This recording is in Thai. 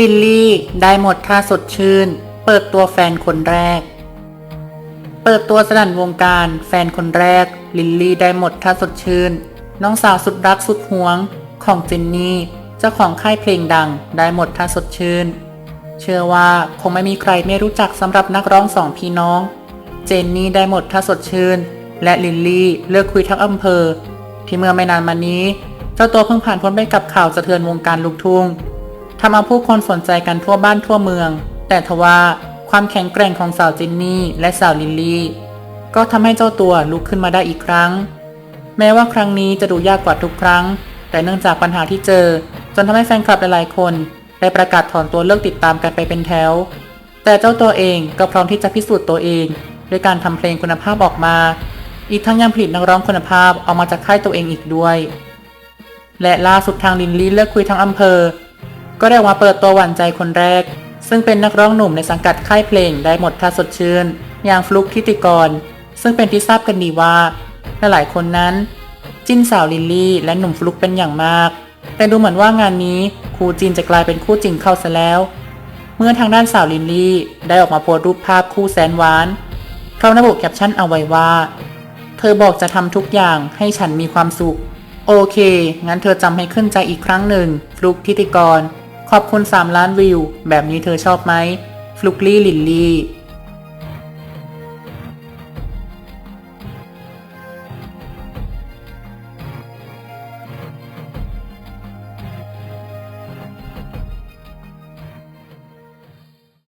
ลิลลี่ได้หมดท่าสดชื่น เปิดตัวแฟนคนแรก เปิดตัวสนั่นวงการแฟนคนแรก ลิลลี่ได้หมดท่าสดชื่น น้องสาวสุดรักสุดหวง ของเจนนี่ เจ้าของค่ายเพลงดังได้หมดท่าสดชื่น เชื่อว่าคงไม่มีใครไม่รู้จักสำหรับนักร้องสองพี่น้อง เจนนี่ได้หมดท่าสดชื่น และลิลลี่เลิกคุยทั้งอำเภอ ที่เมื่อไม่นานมานี้ เจ้าตัวเพิ่งผ่านพ้นไปกับข่าวสะเทือนวงการลูกทุ่ง ทำเอาผู้คนสนใจกันทั่วบ้านทั่วเมือง แต่ทว่าความแข็งแกร่งของสาวจินนี่และสาวลิลลี่ ก็ทำให้เจ้าตัวลุกขึ้นมาได้อีกครั้ง แม้ว่าครั้งนี้จะดูยากกว่าทุกครั้ง แต่เนื่องจากปัญหาที่เจอ จนทำให้แฟนคลับหลายๆคนได้ประกาศถอนตัวเลิกติดตามกันไปเป็นแถว แต่เจ้าตัวเองก็พร้อมที่จะพิสูจน์ตัวเองด้วยการทำเพลงคุณภาพออกมา อีกทั้งยังผลิตนักร้องคุณภาพออกมาจากค่ายตัวเองอีกด้วย และล่าสุดทางลินลี่เลิกคุยทั้งอำเภอ ก็ได้ออกมาเปิดตัวหวานใจคนแรก ซึ่งเป็นนักร้องหนุ่มในสังกัดค่ายเพลงได้หมดท่าสดชื่น อย่างฟลุกทิติกร ซึ่งเป็นที่ทราบกันดีว่าหลายๆคนนั้น จิ้นสาวลิลลี่ และหนุ่มฟลุกเป็นอย่างมาก แต่ดูเหมือนว่างานนี้คู่จินจะกลายเป็นคู่จริงเข้าซะแล้ว เมื่อทางด้านสาวลิลลี่ได้ออกมาโพสต์รูปภาพคู่แสนหวานพร้อมระบุแคปชั่นเอาไว้ว่า เธอบอกจะทำทุกอย่างให้ฉันมีความสุข โอเค งั้นเธอจำให้ขึ้นใจอีกครั้งหนึ่งฟลุกทิติกร ขอบคุณ 3 ล้านวิว แบบนี้เธอชอบไหมฟลุกลี่ลินลี่